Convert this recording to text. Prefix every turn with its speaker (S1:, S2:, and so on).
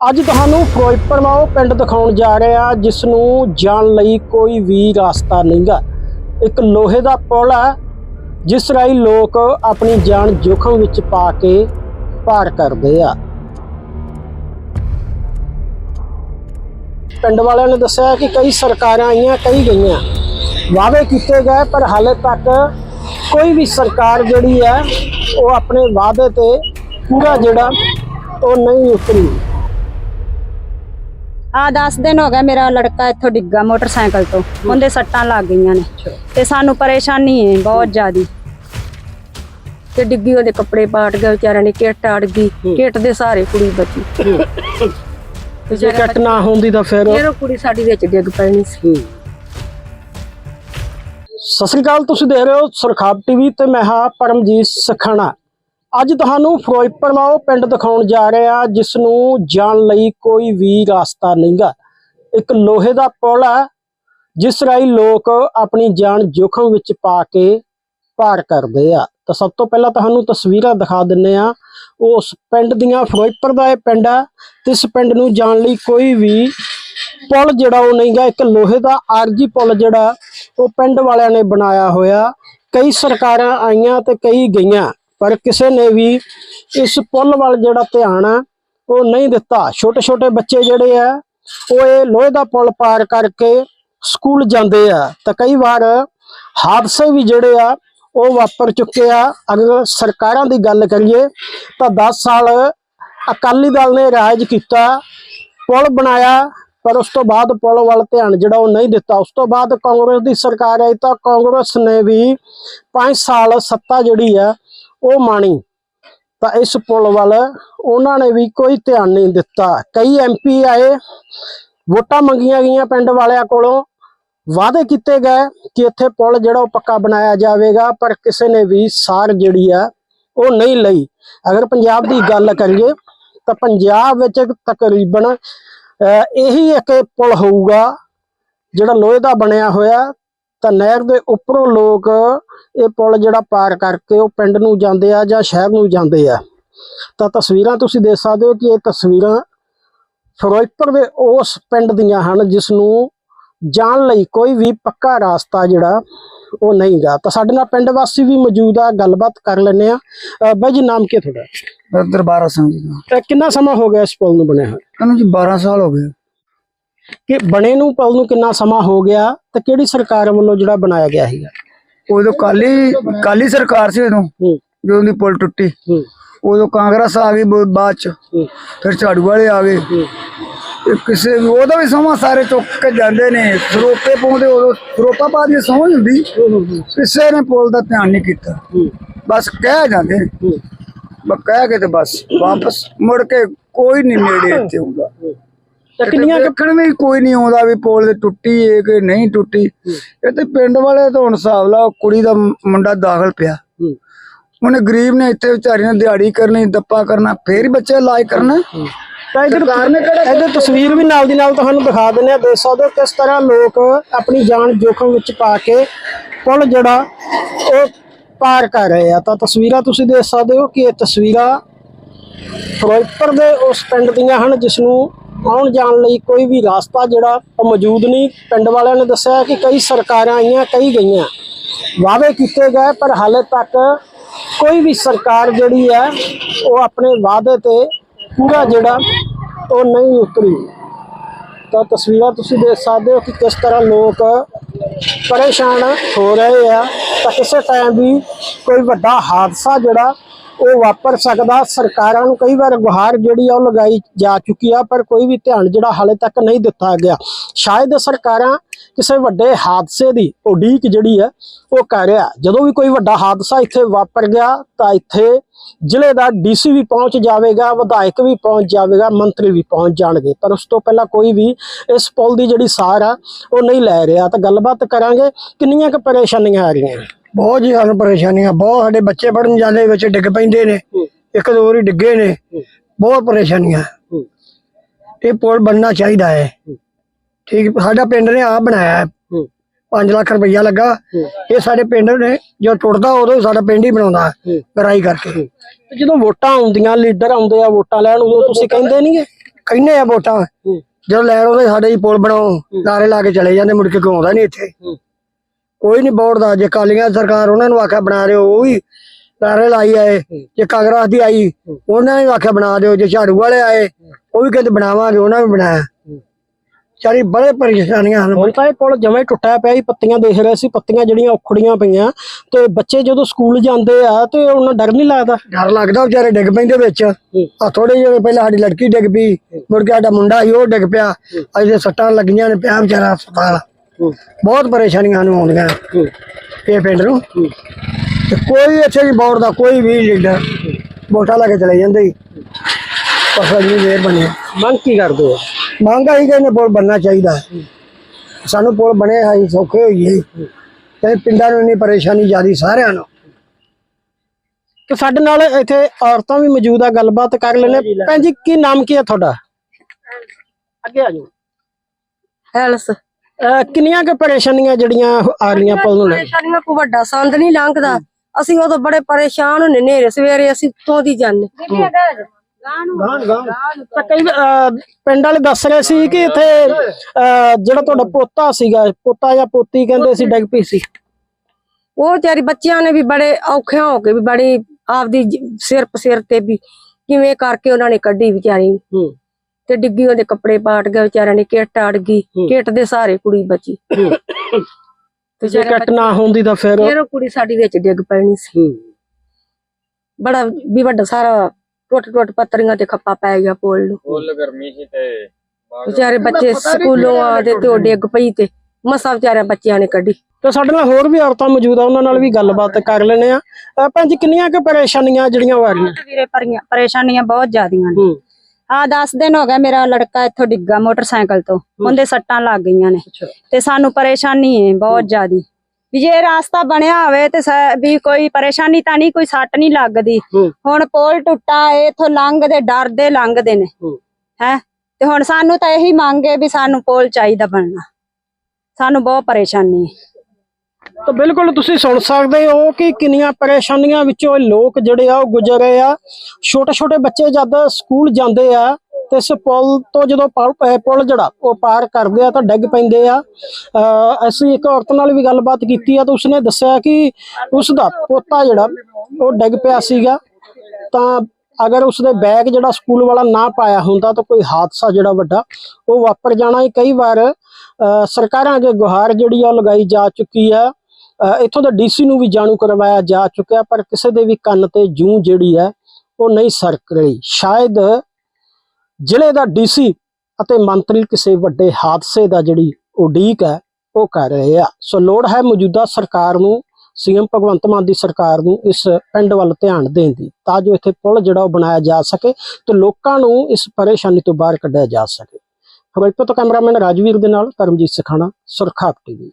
S1: ਅੱਜ ਤੁਹਾਨੂੰ ਫਿਰੋਜ਼ਪੁਰ ਦਾ ਉਹ ਪਿੰਡ ਦਿਖਾਉਣ ਜਾ ਰਹੇ ਆ ਜਿਸ ਨੂੰ ਜਾਣ ਲਈ ਕੋਈ ਵੀ ਰਸਤਾ ਨਹੀਂਗਾ ਇੱਕ ਲੋਹੇ ਦਾ ਪੁਲ ਹੈ, ਜਿਸ ਰਾਹੀਂ ਲੋਕ ਆਪਣੀ ਜਾਨ ਜੋਖਮ ਵਿੱਚ ਪਾ ਕੇ ਪਾਰ ਕਰਦੇ ਆ। ਪਿੰਡ ਵਾਲਿਆਂ ਨੇ ਦੱਸਿਆ ਕਿ ਕਈ ਸਰਕਾਰਾਂ ਆਈਆਂ, ਕਈ ਗਈਆਂ। ਵਾਅਦੇ ਕੀਤੇ ਗਏ, ਪਰ ਹਾਲੇ ਤੱਕ ਕੋਈ ਵੀ ਸਰਕਾਰ ਜਿਹੜੀ ਹੈ, ਉਹ ਆਪਣੇ ਵਾਅਦੇ ਤੇ ਪੂਰਾ ਜਿਹੜਾ ਉਹ ਨਹੀਂ ਉਤਰੀ।
S2: ਆ 10 ਦਿਨ ਹੋ ਗਏ ਮੇਰਾ ਲੜਕਾ ਇੱਥੋਂ ਡਿੱਗਾ ਮੋਟਰਸਾਈਕਲ ਤੋਂ। ਉਹਦੇ ਸੱਟਾਂ ਲੱਗ ਗਈਆਂ ਨੇ। ਤੇ ਸਾਨੂੰ ਪਰੇਸ਼ਾਨੀ ਹੈ ਬਹੁਤ ਜ਼ਿਆਦੀ। ਤੇ ਡਿੱਗੀ ਉਹਦੇ ਕੱਪੜੇ ਪਾਟ ਗਏ ਵਿਚਾਰਿਆਂ ਨੇ ਕਿੱਟ ਅੜ ਗਈ। ਕਿੱਟ ਦੇ ਸਾਰੇ ਕੁੜੀ ਬਚੀ।
S1: ਜੇ ਕੱਟ ਨਾ ਹੁੰਦੀ ਤਾਂ ਫਿਰ
S2: ਫਿਰ ਉਹ ਕੁੜੀ ਸਾਡੀ ਵਿੱਚ ਡਿੱਗ ਪੈਣੀ ਸੀ।
S1: ਸਤਿ ਸ੍ਰੀ ਅਕਾਲ ਤੁਸੀਂ ਦੇਖ ਰਹੇ ਹੋ ਸੁਰਖਾਬ ਟੀਵੀ ਤੇ ਮੈਂ ਹਾਂ ਪਰਮਜੀਤ ਸਖਾਣਾ। ਅੱਜ ਤੁਹਾਨੂੰ ਫਿਰੋਜ਼ਪੁਰ ਦਾ ਉਹ ਪਿੰਡ ਦਿਖਾਉਣ ਜਾ ਰਹੇ ਆ ਜਿਸ ਨੂੰ ਜਾਣ ਲਈ ਕੋਈ ਵੀ ਰਸਤਾ ਨਹੀਂਗਾ ਇੱਕ ਲੋਹੇ ਦਾ ਪੁਲ ਹੈ, ਜਿਸ ਰਾਹੀਂ ਲੋਕ ਆਪਣੀ ਜਾਨ ਜੋਖਮ ਵਿੱਚ ਪਾ ਕੇ ਪਾਰ ਕਰਦੇ ਆ। ਤਾਂ ਸਭ ਤੋਂ ਪਹਿਲਾਂ ਤੁਹਾਨੂੰ ਤਸਵੀਰਾਂ ਦਿਖਾ ਦਿੰਨੇ ਆ ਉਸ ਪਿੰਡ ਦੀਆਂ ਫਿਰੋਜ਼ਪੁਰ ਦਾ ਇਹ ਪਿੰਡ ਆ ਤੇ ਇਸ ਪਿੰਡ ਨੂੰ ਜਾਣ ਲਈ ਕੋਈ ਵੀ ਪੁਲ ਜਿਹੜਾ ਉਹ ਨਹੀਂਗਾ ਇੱਕ ਲੋਹੇ ਦਾ ਆਰਜੀ ਪੁਲ ਜਿਹੜਾ ਉਹ ਪਿੰਡ ਵਾਲਿਆਂ ਨੇ ਬਣਾਇਆ ਹੋਇਆ। ਕਈ ਸਰਕਾਰਾਂ ਆਈਆਂ ਤੇ ਕਈ ਗਈਆਂ। ਪਰ ਕਿਸੇ ਨੇ ਵੀ ਇਸ ਪੁਲ ਵੱਲ ਜਿਹੜਾ ਧਿਆਨ ਆ, ਉਹ ਨਹੀਂ ਦਿੱਤਾ। ਛੋਟੇ ਛੋਟੇ ਬੱਚੇ ਜਿਹੜੇ ਆ, ਉਹ ਇਹ ਲੋਹੇ ਦਾ ਪੁਲ ਪਾਰ ਕਰਕੇ ਸਕੂਲ ਜਾਂਦੇ ਆ। ਤਾਂ ਕਈ ਵਾਰ ਹਾਦਸੇ ਵੀ ਜਿਹੜੇ ਆ, ਉਹ ਵਾਪਰ ਚੁੱਕੇ ਆ। ਅਗਰ ਸਰਕਾਰਾਂ ਦੀ ਗੱਲ ਕਰੀਏ, ਤਾਂ 10 ਸਾਲ ਅਕਾਲੀ ਦਲ ਨੇ ਰਾਜ ਕੀਤਾ, ਪੁਲ ਬਣਾਇਆ, ਪਰ ਉਸ ਤੋਂ ਬਾਅਦ ਪੁਲ ਵੱਲ ਧਿਆਨ ਜਿਹੜਾ ਉਹ ਨਹੀਂ ਦਿੱਤਾ। ਉਸ ਤੋਂ ਬਾਅਦ ਕਾਂਗਰਸ ਦੀ ਸਰਕਾਰ ਆਈ ਤਾਂ ਕਾਂਗਰਸ ਨੇ ਵੀ 5 ਸਾਲ ਸੱਤਾ ਜਿਹੜੀ ਆ ਉਹ ਮਾਣੀ। ਤਾਂ ਇਸ ਪੁਲ ਵੱਲ ਉਹਨਾਂ ਨੇ ਵੀ ਕੋਈ ਧਿਆਨ ਨਹੀਂ ਦਿੱਤਾ। ਕਈ ਐਮਪੀ ਆਏ, ਵੋਟਾਂ ਮੰਗੀਆਂ ਗਈਆਂ ਪਿੰਡ ਵਾਲਿਆਂ ਕੋਲੋਂ। ਵਾਅਦੇ ਕੀਤੇ ਗਏ ਕਿ ਇੱਥੇ ਪੁਲ ਜਿਹੜਾ ਉਹ ਪੱਕਾ ਬਣਾਇਆ ਜਾਵੇਗਾ, ਪਰ ਕਿਸੇ ਨੇ ਵੀ ਸਾਰ ਜਿਹੜੀ ਆ ਉਹ ਨਹੀਂ ਲਈ। ਅਗਰ ਪੰਜਾਬ ਦੀ ਗੱਲ ਕਰੀਏ, ਤਾਂ ਪੰਜਾਬ ਵਿੱਚ ਤਕਰੀਬਨ, ਅਹ ਇਹੀ ਇੱਕ ਪੁਲ ਹੋਊਗਾ, ਜਿਹੜਾ ਲੋਹੇ ਦਾ ਬਣਿਆ ਹੋਇਆ। ਤਾਂ ਨਹਿਰ ਦੇ ਉੱਪਰੋਂ ਲੋਕ ਇਹ ਪੁਲ ਜਿਹੜਾ ਪਾਰ ਕਰਕੇ ਉਹ ਪਿੰਡ ਨੂੰ ਜਾਂਦੇ ਆ ਜਾਂ ਸ਼ਹਿਰ ਨੂੰ ਜਾਂਦੇ ਆ। ਤਾਂ ਤਸਵੀਰਾਂ ਤੁਸੀਂ ਦੇਖ ਸਕਦੇ ਹੋ ਕਿ ਇਹ ਤਸਵੀਰਾਂ ਫਿਰੋਜ਼ਪੁਰ ਦੇ ਉਸ ਪਿੰਡ ਦੀਆਂ ਹਨ ਜਿਸ ਨੂੰ ਜਾਣ ਲਈ ਕੋਈ ਵੀ ਪੱਕਾ ਰਾਸਤਾ ਜਿਹੜਾ ਉਹ ਨਹੀਂਗਾ ਤਾਂ ਸਾਡੇ ਨਾਲ ਪਿੰਡ ਵਾਸੀ ਵੀ ਮੌਜੂਦ ਆ ਗੱਲਬਾਤ ਕਰ ਲੈਂਦੇ ਆ। ਬਾਈ ਜੀ ਨਾਮ ਕੀ ਤੁਹਾਡਾ?
S3: ਦਰਬਾਰਾ ਸਿੰਘ ਜੀ ਦਾ।
S1: ਕਿੰਨਾ ਸਮਾਂ ਹੋ ਗਿਆ ਇਸ ਪੁਲ ਨੂੰ ਬਣਿਆ ਹੋਇਆ?
S3: ਇਹਨੂੰ ਜੀ 12 ਸਾਲ ਹੋ ਗਏ।
S1: ਕਿ ਬਣੇ ਨੂੰ ਪੁਲ ਨੂੰ ਕਿੰਨਾ ਸਮਾਂ ਹੋ ਗਿਆ ਤੇ ਕਿਹੜੀ ਸਰਕਾਰ ਵੱਲੋਂ ਜਿਹੜਾ ਬਣਾਇਆ ਗਿਆ ਸੀਗਾ?
S3: ਉਦੋਂ ਕਾਲੀ ਕਾਲੀ ਸਰਕਾਰ ਸੀ ਉਦੋਂ ਜਦੋਂ ਦੀ ਪੁਲ ਟੁੱਟੀ। ਉਦੋਂ ਕਾਂਗਰਸ ਆ ਗਈ ਬਾਅਦ ਚ ਫਿਰ ਝਾੜੂ ਵਾਲੇ ਆ ਗਏ। ਕਿਸੇ ਵੀ ਉਹਦਾ ਵੀ ਸਮਾਂ ਸਾਰੇ ਚੁੱਕ ਕੇ ਜਾਂਦੇ ਨੇ। ਸਰੋਪੇ ਪਾਉਂਦੇ ਉਦੋਂ ਸਰੋਪਾ ਪਾ ਦੀ ਸਮਝ ਹੁੰਦੀ। ਕਿਸੇ ਨੇ ਪੁਲ ਦਾ ਧਿਆਨ ਨਹੀਂ ਕੀਤਾ। ਬਸ ਕਹਿ ਜਾਂਦੇ। ਬਸ ਕਹਿ ਕੇ ਤੇ ਬਸ ਵਾਪਸ ਮੁੜ ਕੇ ਕੋਈ ਨਹੀਂ ਨੇੜੇ ਇੱਥੇ ਆਉਂਦਾ।
S1: ਤਾਂ ਕਿੰਨੀਆਂ
S3: ਦੇਖਣ ਵੀ ਕੋਈ ਨਹੀਂ ਆਉਂਦਾ ਵੀ ਪੋਲ ਤੇ ਟੁੱਟੀ ਏ ਕਿ ਨਹੀਂ ਟੁੱਟੀ। ਇਹ ਤੇ ਪਿੰਡ ਵਾਲੇ ਤਾਂ ਹੁਣ ਹਿਸਾਬ ਲਾ ਕੁੜੀ ਦਾ ਮੁੰਡਾ ਦਾਖਲ ਪਿਆ। ਉਹਨੇ ਗਰੀਬ ਨੇ ਇੱਥੇ ਵਿਚਾਰੀ ਨੇ ਦਿਹਾੜੀ ਕਰਨੀ ਦੱਪਾ ਕਰਨਾ ਫੇਰ ਬੱਚੇ ਇਲਾਜ ਕਰਨਾ।
S1: ਇਧਰ ਤਸਵੀਰ ਵੀ ਨਾਲ ਦੀ ਨਾਲ ਤੁਹਾਨੂੰ ਦਿਖਾ ਦਿੰਦੇ ਆ ਦੇਖ ਸਕਦੇ ਹੋ ਕਿਸ ਤਰ੍ਹਾਂ ਲੋਕ ਆਪਣੀ ਜਾਨ ਜੋਖਮ ਵਿੱਚ ਪਾ ਕੇ ਪੁਲ ਜਿਹੜਾ ਉਹ ਪਾਰ ਕਰ ਰਹੇ ਆ। ਤਾਂ ਤਸਵੀਰਾਂ ਤੁਸੀਂ ਦੇਖ ਸਕਦੇ ਹੋ ਕਿ ਇਹ ਤਸਵੀਰਾਂ ਫਿਰੋਜ਼ਪੁਰ ਦੇ ਉਸ ਪਿੰਡ ਦੀਆਂ ਹਨ ਜਿਸ ਨੂੰ ਆਉਣ ਜਾਣ ਲਈ ਕੋਈ ਵੀ ਰਸਤਾ ਜਿਹੜਾ ਉਹ ਮੌਜੂਦ ਨਹੀਂ। ਪਿੰਡ ਵਾਲਿਆਂ ਨੇ ਦੱਸਿਆ ਕਿ ਕਈ ਸਰਕਾਰਾਂ ਆਈਆਂ, ਕਈ ਗਈਆਂ। ਵਾਅਦੇ ਕੀਤੇ ਗਏ, ਪਰ ਹਾਲੇ ਤੱਕ ਕੋਈ ਵੀ ਸਰਕਾਰ ਜਿਹੜੀ ਹੈ, ਉਹ ਆਪਣੇ ਵਾਅਦੇ ਤੇ ਪੂਰਾ ਜਿਹੜਾ ਉਹ ਨਹੀਂ ਉਤਰੀ। ਤਾਂ ਤਸਵੀਰਾਂ ਤੁਸੀਂ ਦੇਖ ਸਕਦੇ ਹੋ ਕਿ ਕਿਸ ਤਰ੍ਹਾਂ ਲੋਕ ਪਰੇਸ਼ਾਨ ਹੋ ਰਹੇ ਆ। ਤਾਂ ਕਿਸੇ ਟਾਈਮ ਵੀ ਕੋਈ ਵੱਡਾ ਹਾਦਸਾ ਜਿਹੜਾ ਉਹ ਵਾਪਰ ਸਕਦਾ। ਸਰਕਾਰਾਂ ਨੂੰ ਕਈ ਵਾਰ ਗੁਹਾਰ ਜਿਹੜੀ ਆ ਉਹ ਲਗਾਈ ਜਾ ਚੁੱਕੀ ਆ, ਪਰ ਕੋਈ ਵੀ ਧਿਆਨ ਜਿਹੜਾ ਹਾਲੇ ਤੱਕ ਨਹੀਂ ਦਿੱਤਾ ਗਿਆ। ਸ਼ਾਇਦ ਸਰਕਾਰਾਂ ਕਿਸੇ ਵੱਡੇ ਹਾਦਸੇ ਦੀ ਉਡੀਕ ਜਿਹੜੀ ਹੈ ਉਹ ਕਰ ਰਿਹਾ। ਜਦੋਂ ਵੀ ਕੋਈ ਵੱਡਾ ਹਾਦਸਾ ਇੱਥੇ ਵਾਪਰ ਗਿਆ, ਤਾਂ ਇੱਥੇ ਜ਼ਿਲ੍ਹੇ ਦਾ ਡੀਸੀ ਵੀ ਪਹੁੰਚ ਜਾਵੇਗਾ, ਵਿਧਾਇਕ ਵੀ ਪਹੁੰਚ ਜਾਵੇਗਾ, ਮੰਤਰੀ ਵੀ ਪਹੁੰਚ ਜਾਣਗੇ। ਪਰ ਉਸ ਤੋਂ ਪਹਿਲਾਂ ਕੋਈ ਵੀ ਇਸ ਪੁਲ ਦੀ ਜਿਹੜੀ ਸਾਰ ਆ, ਉਹ ਨਹੀਂ ਲੈ ਰਿਹਾ। ਤਾਂ ਗੱਲਬਾਤ ਕਰਾਂਗੇ ਕਿੰਨੀਆਂ ਕੁ ਪਰੇਸ਼ਾਨੀਆਂ ਆ ਰਹੀਆਂ
S3: ਬਹੁਤ ਜੀ ਸਾਨੂੰ ਪਰੇਸ਼ਾਨੀਆਂ ਬਹੁਤ ਸਾਡੇ ਬੱਚੇ ਪੜਨ ਜਾਂਦੇ ਵਿੱਚ ਡਿੱਗ ਪੈਂਦੇ ਨੇ ਇੱਕ ਦੋ ਵਾਰੀ ਡਿੱਗੇ ਨੇ ਬਹੁਤ ਪਰੇਸ਼ਾਨੀਆਂ ਇਹ ਪੁਲ ਬਣਨਾ ਚਾਹੀਦਾ ਹੈ। ਠੀਕ ਸਾਡਾ ਪਿੰਡ ਨੇ ਆਪ ਬਣਾਇਆ ਹੈ। 5 ਲੱਖ ਰੁਪਈਆ ਲੱਗਾ। ਇਹ ਸਾਡੇ ਪਿੰਡ ਨੇ ਜੋ ਟੁੱਟਦਾ ਉਦੋਂ ਸਾਡਾ ਪਿੰਡ ਹੀ ਬਣਾਉਂਦਾ। ਲੜਾਈ ਕਰਕੇ।
S1: ਤੇ ਜਦੋਂ ਵੋਟਾਂ ਆਉਂਦੀਆਂ ਲੀਡਰ ਆਉਂਦੇ ਆ ਵੋਟਾਂ ਲੈਣ ਉਦੋਂ ਤੁਸੀਂ ਕਹਿੰਦੇ ਨਹੀਂਗੇ
S3: ਕਹਿੰਦੇ ਆ ਵੋਟਾਂ। ਜਦੋਂ ਲੈਣ ਉਹਦੇ ਸਾਡੇ ਹੀ ਪੁਲ ਬਣਾਓ ਨਾਰੇ ਲਾ ਕੇ ਚਲੇ ਜਾਂਦੇ ਮੁੜ ਕੇ ਕੋਈ ਆਉਂਦਾ ਨਹੀਂ ਇੱਥੇ। ਕੋਈ ਨਹੀਂ ਵੋਟ ਦਾ ਜੇ ਕਾਲੀਆਂ ਸਰਕਾਰ ਉਹਨਾਂ ਨੂੰ ਆਖਿਆ ਬਣਾ ਦਿਓ ਉਹ ਵੀ ਨਾਰੇ ਲਾਈ ਆਏ ਜੇ ਕਾਂਗਰਸ ਦੀ ਆਈ ਉਹਨਾਂ ਨੇ ਆਖਿਆ ਬਣਾ ਦਿਓ ਜੇ ਝਾੜੂ ਵਾਲੇ ਆਏ ਉਹ ਵੀ ਕਹਿੰਦੇ ਬਣਾਵਾਂਗੇ ਉਹਨਾਂ ਨੇ ਬਣਾਇਆ। ਚਾਰੀ ਬੜੇ ਪਰੇਸ਼ਾਨੀਆਂ ਹਨ।
S1: ਹੁਣ ਤਾਂ ਇਹ ਪੁਲ ਜਮੇ ਟੁੱਟਿਆ ਪਿਆ ਹੀ ਪੱਤੀਆਂ ਦੇਖ ਰਹੇ ਸੀ ਪੱਤੀਆਂ ਜਿਹੜੀਆਂ ਉਖੜੀਆਂ ਪਈਆਂ ਤੇ ਬੱਚੇ ਜਦੋਂ ਸਕੂਲ ਜਾਂਦੇ ਆ ਤੇ ਉਹਨਾਂ ਡਰ ਨਹੀਂ ਲੱਗਦਾ?
S3: ਡਰ ਲੱਗਦਾ ਵਿਚਾਰੇ ਡਿੱਗ ਪੈਂਦੇ ਵਿੱਚ। ਆ ਥੋੜੇ ਜਿਹੜੇ ਪਹਿਲਾਂ ਸਾਡੀ ਲੜਕੀ ਡਿੱਗ ਪਈ ਮੁੜ ਕੇ ਸਾਡਾ ਮੁੰਡਾ ਸੀ ਉਹ ਡਿੱਗ ਪਿਆ। ਅਜੇ ਸੱਟਾਂ ਲੱਗੀਆਂ ਨੇ ਪਿਆ ਵਿਚਾਰਾ ਹਸਪਤਾਲ। ਬਹੁਤ ਪਰੇਸ਼ਾਨੀਆਂ ਨੂੰ ਆਉਂਦੀਆਂ। ਇਹ ਪਿੰਡ ਨੂੰ। ਤੇ ਕੋਈ ਇੱਥੇ ਨਹੀਂ ਬੋਰਡ ਦਾ ਕੋਈ ਵੀ ਲੀਡਰ ਵੋਟਾਂ ਲਾ ਕੇ ਚਲੇ ਜਾਂਦੇ ਹੀ ਫਸਲ ਨਹੀਂ ਵੇਰ ਬਣੀ।
S1: ਮੰਗ ਕੀ ਕਰਦੇ ਆ
S3: ਮੰਗਾ ਹੀ ਕਹਿੰਦੇ ਪੁਲ ਬਣਨਾ ਚਾਹੀਦਾ। ਹੈ। ਸਾਨੂੰ ਪੁਲ ਬਣੇ ਹਾਈ ਸੌਖੇ ਹੋਈਏ ਤੇ ਪਿੰਡਾਂ ਨੂੰ ਇੰਨੀ ਪਰੇਸ਼ਾਨੀ ਜ਼ਿਆਦੀ ਸਾਰਿਆਂ ਨੂੰ।
S1: ਕਿ ਸਾਡੇ ਨਾਲ ਇੱਥੇ ਔਰਤਾਂ ਵੀ ਮੌਜੂਦ ਆ ਗੱਲਬਾਤ ਕਰ ਲੈਣੇ ਭੈਣ ਜੀ ਕੀ ਨਾਮ ਕੀ ਹੈ ਤੁਹਾਡਾ? ਅੱਗੇ ਆ ਜਾਓ।
S2: ਹੈਲਸ।
S1: ਅਹ ਕਿੰਨੀਆਂ ਕੁ ਪਰੇਸ਼ਾਨੀਆਂ ਜਿਹੜੀਆਂ ਆ ਰਹੀਆਂ ਪੁਲ ਨੂੰ ਲੈ ਕੇ?
S2: ਪਰੇਸ਼ਾਨੀਆਂ ਕੋ ਵੱਡਾ ਸੰਦ ਨਹੀਂ ਲੰਘਦਾ। ਅਸੀਂ ਉਦੋਂ ਬੜੇ ਪਰੇਸ਼ਾਨ ਹੁੰਨੇ ਨੇਰੇ ਸਵੇਰੇ ਅਸੀਂ ਤੋਂ ਦੀ ਜਾਂਦੇ।
S1: ਤਾਂ ਕਈ ਅਹ, ਪਿੰਡ ਵਾਲੇ ਦੱਸ ਰਹੇ ਸੀ ਕਿ ਇੱਥੇ ਅਹ, ਜਿਹੜਾ ਤੁਹਾਡਾ ਪੋਤਾ ਸੀਗਾ ਪੋਤਾ ਜਾਂ ਪੋਤੀ ਕਹਿੰਦੇ ਸੀ ਡਿੱਗ ਪਈ ਸੀ।
S2: ਉਹ ਵਿਚਾਰੀ ਬੱਚਿਆਂ ਨੇ ਵੀ ਬੜੇ ਔਖੇ ਹੋ ਕੇ ਵੀ ਬੜੀ ਆਪਦੀ ਜ- ਸਿਰ ਪਸਿਰ ਤੇ ਵੀ ਕਿਵੇਂ ਕਰਕੇ ਉਹਨਾਂ ਨੇ ਕੱਢੀ ਵਿਚਾਰੀ ਨੂੰ।
S1: ਹੂੰ।
S2: ਤੇ ਡਿੱਗੀ ਉਹਦੇ ਕੱਪੜੇ ਪਾਟ ਗਏ ਵਿਚਾਰਿਆਂ ਨੇ ਕਿੱਟ ਅੜ ਗਈ। ਕਿੱਟ ਦੇ ਸਾਰੇ ਕੁੜੀ ਬਚੀ। ਤੇ
S1: ਜੇ ਕੱਟ ਨਾ ਹੁੰਦੀ ਤਾਂ ਫਿਰ
S2: ਫਿਰ ਉਹ ਕੁੜੀ ਸਾਡੀ ਵਿੱਚ ਡਿੱਗ ਪੈਣੀ ਸੀ। ਬੜਾ ਵੀ ਵੱਡਾ ਸਾਰਾ ਟੁੱਟ ਟੁੱਟ ਪੱਤਰੀਆਂ ਤੇ ਖੱਪਾ ਪੈ ਗਿਆ ਪੋਲ ਨੂੰ।
S4: ਫੁੱਲ ਗਰਮੀ ਸੀ ਤੇ
S2: ਵਿਚਾਰੇ ਬੱਚੇ ਸਕੂਲੋਂ ਆਦੇ ਤੇ ਉਹ ਡਿੱਗ ਪਈ ਤੇ ਮਸਾ ਵਿਚਾਰਿਆਂ ਬੱਚਿਆਂ ਨੇ ਕੱਢੀ।
S1: ਤੇ ਸਾਡੇ ਨਾਲ ਹੋਰ ਵੀ ਔਰਤਾਂ ਮੌਜੂਦ ਆ ਉਹਨਾਂ ਨਾਲ ਵੀ ਗੱਲਬਾਤ ਕਰ ਲੈਣੇ ਆ। ਭੈਣ ਜੀ ਕਿੰਨੀਆਂ ਕੁ ਪਰੇਸ਼ਾਨੀਆਂ ਜਿਹੜੀਆਂ ਆ ਰਹੀਆਂ?
S2: ਵੀਰੇ ਪਰੀਆਂ ਪਰੇਸ਼ਾਨੀਆਂ ਬਹੁਤ ਜ਼ਿਆਦੀਆਂ ਨੇ। ਆ 10 ਦਿਨ ਹੋ ਗਏ ਮੇਰਾ ਲੜਕਾ ਇੱਥੋਂ ਡਿੱਗਾ ਮੋਟਰਸਾਈਕਲ ਤੋਂ। ਉਹਦੇ ਸੱਟਾਂ ਲੱਗ ਗਈਆਂ ਨੇ। ਤੇ ਸਾਨੂੰ ਪਰੇਸ਼ਾਨੀ ਹੈ ਬਹੁਤ ਜ਼ਿਆਦੀ। ਵੀ ਜੇ ਰਾਸਤਾ ਬਣਿਆ ਹੋਵੇ ਤੇ ਵੀ ਕੋਈ ਪਰੇਸ਼ਾਨੀ ਤਾਂ ਨਹੀਂ ਕੋਈ ਸੱਟ ਨਹੀਂ ਲੱਗਦੀ। ਹੁਣ ਪੋਲ ਟੁੱਟਾ ਇਥੋਂ ਲੰਘਦੇ ਡਰਦੇ ਲੰਘਦੇ ਨੇ।
S1: ਹੂੰ।
S2: ਹੈ? ਤੇ ਹੁਣ ਸਾਨੂੰ ਤਾਂ ਇਹੀ ਮੰਗ ਹੈ ਵੀ ਸਾਨੂੰ ਪੋਲ ਚਾਹੀਦਾ ਬਣਨਾ। ਸਾਨੂੰ ਬਹੁਤ ਪਰੇਸ਼ਾਨੀ ਹੈ
S1: ਤਾਂ ਬਿਲਕੁਲ ਤੁਸੀਂ ਸੁਣ ਸਕਦੇ ਹੋ ਕਿ ਕਿੰਨੀਆਂ ਪਰੇਸ਼ਾਨੀਆਂ ਵਿੱਚੋਂ ਲੋਕ ਜਿਹੜੇ ਆ ਉਹ ਗੁਜ਼ਰ ਰਹੇ ਆ। ਛੋਟੇ ਛੋਟੇ ਬੱਚੇ ਜਦ ਸਕੂਲ ਜਾਂਦੇ ਆ ਤੇ ਇਸ ਪੁਲ ਤੋਂ ਜਦੋਂ ਪੁਲ- ਜਿਹੜਾ ਉਹ ਪਾਰ ਕਰਦੇ ਆ ਤਾਂ ਡਿੱਗ ਪੈਂਦੇ ਆ। ਅਸੀਂ ਇੱਕ ਔਰਤ ਨਾਲ ਵੀ ਗੱਲਬਾਤ ਕੀਤੀ ਆ ਤਾਂ ਉਸਨੇ ਦੱਸਿਆ ਕਿ ਉਸ ਦਾ ਪੋਤਾ ਜਿਹੜਾ ਉਹ ਡਿੱਗ ਪਿਆ ਸੀਗਾ। ਤਾਂ ਅਗਰ ਉਸਦੇ ਬੈਗ ਜਿਹੜਾ ਸਕੂਲ ਵਾਲਾ ਨਾ ਪਾਇਆ ਹੁੰਦਾ ਤਾਂ ਕੋਈ ਹਾਦਸਾ ਜਿਹੜਾ ਵੱਡਾ ਉਹ ਵਾਪਰ ਜਾਣਾ। ਹੀ ਕਈ ਵਾਰ ਸਰਕਾਰਾਂ ਅੱਗੇ ਗੁਹਾਰ ਜਿਹੜੀ ਆ ਉਹ ਲਗਾਈ ਜਾ ਚੁੱਕੀ ਆ। ਅਹ ਇੱਥੋਂ ਦਾ ਡੀਸੀ ਨੂੰ ਵੀ ਜਾਣੂ ਕਰਵਾਇਆ ਜਾ ਚੁੱਕਿਆ, ਪਰ ਕਿਸੇ ਦੇ ਵੀ ਕੰਨ ਤੇ ਜੂੰ ਜਿਹੜੀ ਹੈ ਉਹ ਨਹੀਂ ਸਰਕ ਰਹੀ। ਸ਼ਾਇਦ ਜ਼ਿਲ੍ਹੇ ਦਾ ਡੀਸੀ ਅਤੇ ਮੰਤਰੀ ਕਿਸੇ ਵੱਡੇ ਹਾਦਸੇ ਦਾ ਜਿਹੜੀ ਉਡੀਕ ਹੈ, ਉਹ ਕਰ ਰਹੇ ਆ। ਸੋ ਲੋੜ ਹੈ ਮੌਜੂਦਾ ਸਰਕਾਰ ਨੂੰ, ਸੀਐਮ ਭਗਵੰਤ ਮਾਨ ਦੀ ਸਰਕਾਰ ਨੂੰ ਇਸ ਪਿੰਡ ਵੱਲ ਧਿਆਨ ਦੇਣ ਦੀ, ਤਾਂ ਜੋ ਇੱਥੇ ਪੁਲ ਜਿਹੜਾ ਉਹ ਬਣਾਇਆ ਜਾ ਸਕੇ ਤੇ ਲੋਕਾਂ ਨੂੰ ਇਸ ਪਰੇਸ਼ਾਨੀ ਤੋਂ ਬਾਹਰ ਕੱਢਿਆ ਜਾ ਸਕੇ। ਫਿਰੋਜ਼ਪੁਰ ਤੋਂ ਕੈਮਰਾਮੈਨ ਰਾਜਵੀਰ ਦੇ ਨਾਲ ਕਰਮਜੀਤ ਸਖਾਣਾ ਸੁਰਖਾਪ ਟੀਵੀ।